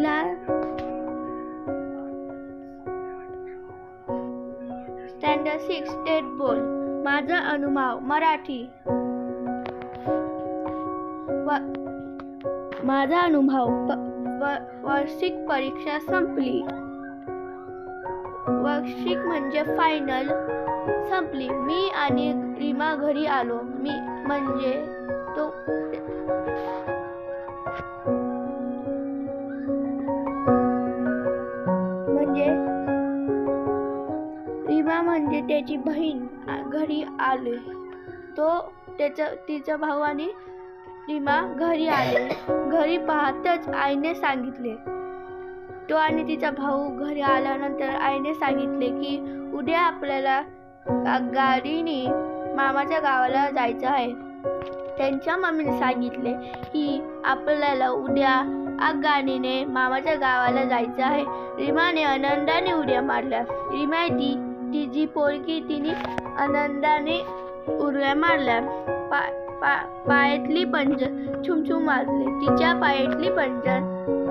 लहान standard six state board माझा अनुभव मराठी. व- माझा अनुभव व- वार्षिक परीक्षा संपली. वार्षिक म्हणजे फायनल संपली. मी आणि रीमा घरी आलो. मी म्हणजे तो त्याची बहीण घरी आले. तो त्याचा तिचा भाऊ आणि रीमा घरी आले. घरी पाहताच आईने सांगितले. तो आणि तिचा भाऊ घरी आल्यानंतर आईने सांगितले की उद्या आपल्याला गाडीने मामाच्या गावाला जायचं आहे. त्यांच्या मम्मीने सांगितले की आपल्याला उद्या आगगाडीने मामाच्या गावाला जायचं आहे. रीमाने आनंदाने उड्या मारल्या. रीमा ती तिची पोरगी तिने आनंदाने उड्या मारल्या. पा पा पायातली पंजर छुमछुम वाजले. तिच्या पायातली पंजर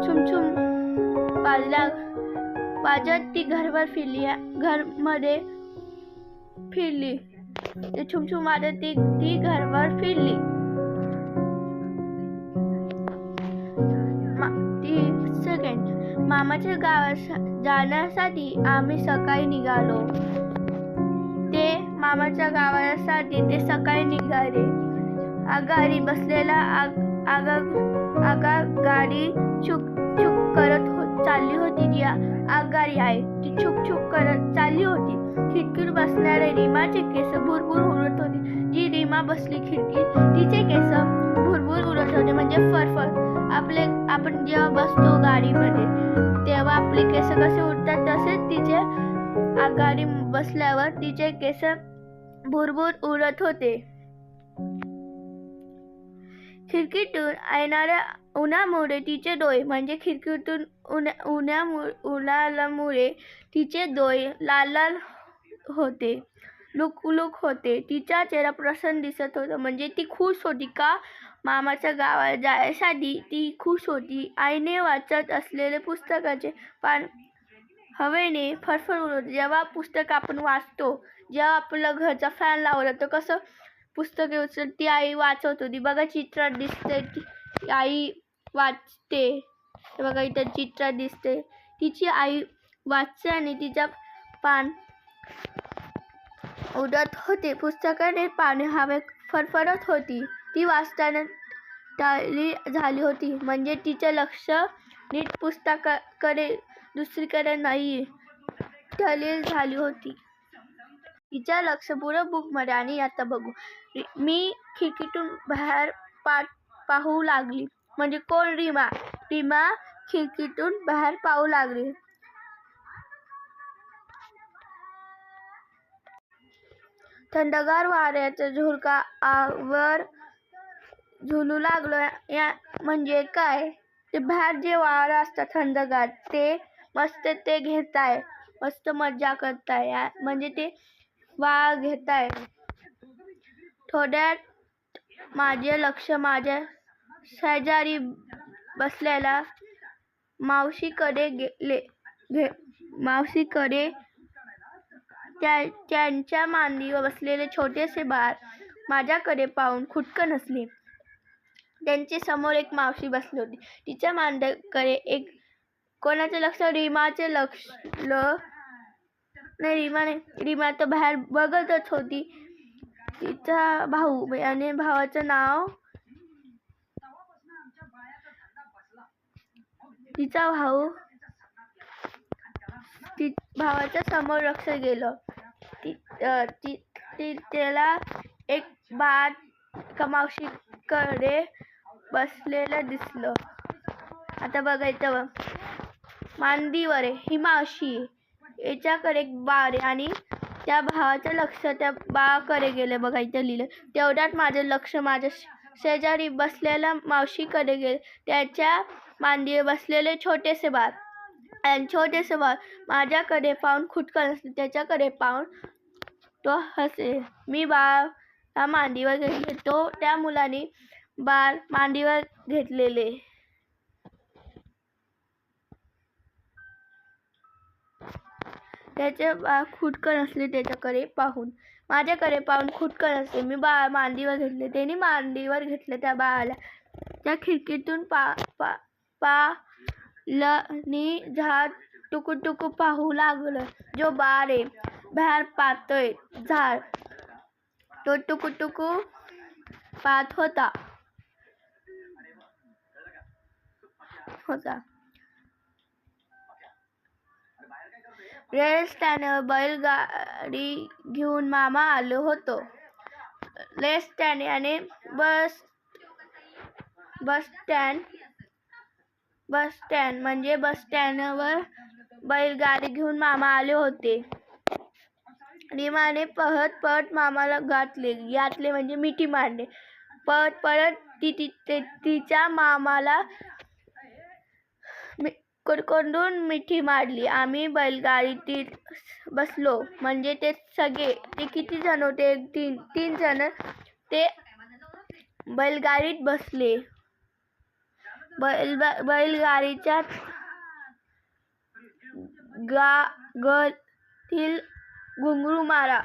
छुमछुम वाजला वाजत ती घरवर फिरली. घरमध्ये फिरली. छुमछुम वाजत ती ती घरवर फिरली. मा- ती सेकंड मामाच्या गावात जाण्यासाठी आम्ही सकाळी निघालो. ते मामाच्या गावासाठी ते सकाळी निघाले. आगारी बसलेला आग आगा आगा गाडी छुक चुक करत हो चालली होती. जी आगगाडी आहे ती चुक चुक करत चालली होती. खिडकीवर बसणारे रीमाचे केस भुरभुर उडत होते. जी रीमा बसली खिडकीत तिचे केस भुरभुर उडत होते. म्हणजे फरफर. आपले आपण जेव्हा बसतो गाडीमध्ये तेव्हा आपले केस कसे उडतात तसेच तिचे गाडी बसल्यावर तिचे केस भुरभुर उडत होते. खिडकीतून येणाऱ्या उन्हामुळे तिचे डोळे म्हणजे खिडकीतून उन्हा उन्हामुळे उन्हामुळे तिचे डोळे लाल लाल होते लुक लुक होते. तिचा चेहरा प्रसन्न दिसत होता म्हणजे ती खुश होती का? मामाच्या गावाला जायसाठी ती खुश होती. आईने वाचत असलेले पुस्तकाचे पान हवेने फरफर होते जेव्हा पुस्तक आपण वाचतो जेव्हा आपलं घरचा फॅन लावला तर कसं पुस्तके उचल ती आई वाचत होती. बघा चित्रात दिसते ती आई वाचते. बघा इथं चित्रात दिसते तिची आई वाचते आणि तिच्या पान उडत होते. पुस्तकाने पाने हवे फरफरत होती. ती वाचताना टाळी झाली होती. म्हणजे तिचं लक्ष नीट पुस्तकाकडे दुसरीकडे नाही टळी झाली होती. तिच्या लक्ष पुरं बुकमध्ये आणि आता बघू. मी खिडकीतून बाहेर पाठ पाहू लागली. म्हणजे कोण रिमा? रिमा खिडकीतून बाहेर पाहू लागली. थंडगार वाऱ्याचा झुरका आवर झुलू लागलो या म्हणजे काय? ते बाहेर जे वारं असतं थंडगार ते मस्त ते घेताय. मस्त मज्जा करताय. या- म्हणजे ते वा घेताय. थोड्यात माझे लक्ष माझ्या शेजारी बसलेला मावशीकडे गेले. घे मावशीकडे त्या त्यांच्या मांडीवर बसलेले छोटेसे बाळ माझ्याकडे पाहून खुटकन हसले त्यांचे समोर एक मावशी बसली होती. तिच्या मांडकडे एक कोणाचं लक्ष? रीमाचे लक्ष ल नाही रिमा नाही. रीमा तर बाहेर बघतच होती. तिचा भाऊ आणि भावाचं नाव? तिचा भाऊ? ती भावाच्या समोर लक्ष गेलं. ती ती ती त्याला एक बात कमावशीकडे बसलेलं दिसलं. आता बघायचं मांदीवर मांडीवर आहे ही मावशी याच्याकडे एक बार आहे आणि त्या भावाचं लक्ष त्या बाळाकडे गेलं बघा इथं लिहिलं. तेवढ्यात माझं लक्ष माझ्या शे- शेजारी बसलेल्या मावशीकडे गेले. त्याच्या मांदीवर बसलेले छोटेसे बाळ. आणि छोटेसे बाळ माझ्याकडे पाहून खुटकन हसले. त्याच्याकडे पाहून तो हसे मी बाळ हा गेले तो त्या मुलाने बाळ मांडीवर घेतलेले. त्याचे बाळ खुटकन असले त्याच्याकडे पाहून. माझ्याकडे पाहून खुटकन असले. मी बाळ मांडीवर घेतले. त्याने मांडीवर घेतले त्या बाळाला. त्या खिडकीतून पा पा पालनी झाड टुकू टुकू पाहू लागलं. जो बाळ आहे बाहेर पाहतोय झाड तो टुकू टुकू पाहत होता. होता. रेल बैलगाडी घेऊन मामा आलो होतो. रेल स्टँड याने बस बस स्टँड बस स्टँड म्हणजे बस स्टँडवर बैलगाडी घेऊन मामा आले होते. रिमाने पळत पळत मामाला गाठले. गाठले म्हणजे मिठी मारले पळत पळत ती ती तिच्या मामाला मी- मिठी मारली. आम्ही बैलगाडीत बसलो. म्हणजे ते सगळे ते किती जण होते? एक तीन तीन जण ते बैलगाडीत बसले. बैल बैलगाडीच्या गा गतील घुंगरू मारा.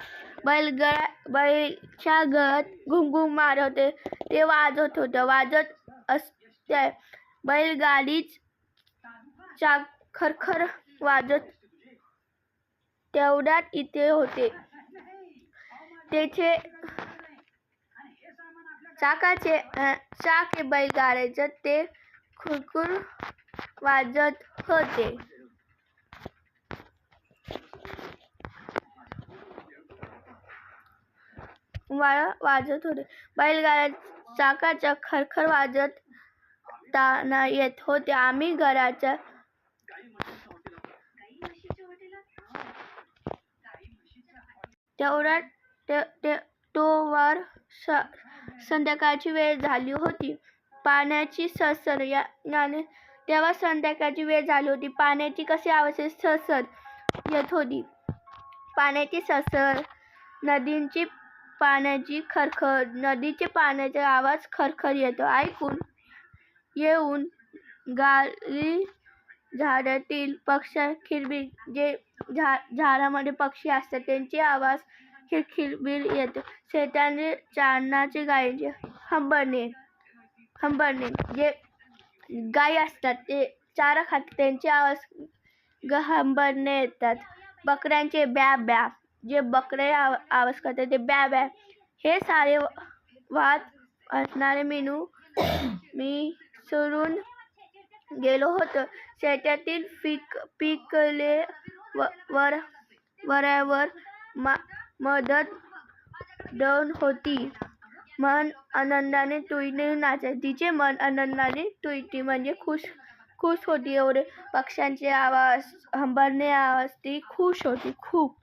बैलगा बैलच्या गळ्यात घुंगरू मारत होते. ते वाजत होतं. वाजत असत्या. बैलगाडीच चा खरखर वाजत तेवढ्यात इथे होते. त्याचे चाकाचे चाके चाक ते खुरखुर वाजत होते. वाळ वाजत होते. बैलगाड्या चाकाच्या खरखर वाजत ताना येत होते. आम्ही घराच्या तेवढ्यात ते ते तोवर स संध्याकाळची वेळ झाली होती. पाण्याची ससर या याने तेव्हा संध्याकाळची वेळ झाली होती. पाण्याची कशी आवश्यक सरसर येत होती? पाण्याची ससर नदींची पाण्याची खरखर नदीचे पाण्याचा आवाज खरखर येतो. ऐकून येऊन गाली झाडातील पक्ष्या खिरबी जे झा झाडामध्ये पक्षी असतात. त्यांचे आवाज खिलखिलबिल येतो. शेताने चारणाचे गायीचे हंबरणे हंबरणे. जे गायी असतात ते चारा खातात. त्यांचे आवाज ग हंबरणे येतात. बकऱ्यांचे ब्या ब्या. जे बकरे आव आवाज करतात ते ब्या ब्या. हे सारे वाद असणारे मेनू मी सोडून गेलो होतो. शेतातील पीक पिकले व वर वऱ्यावर मा मदत दौन होती. मन आनंदाने तुईने नाचत तिचे मन आनंदाने तुईती. म्हणजे खुश खुश होती एवढे. पक्ष्यांचे आवाज हंबरणे आवाज ती खुश होती. खूप.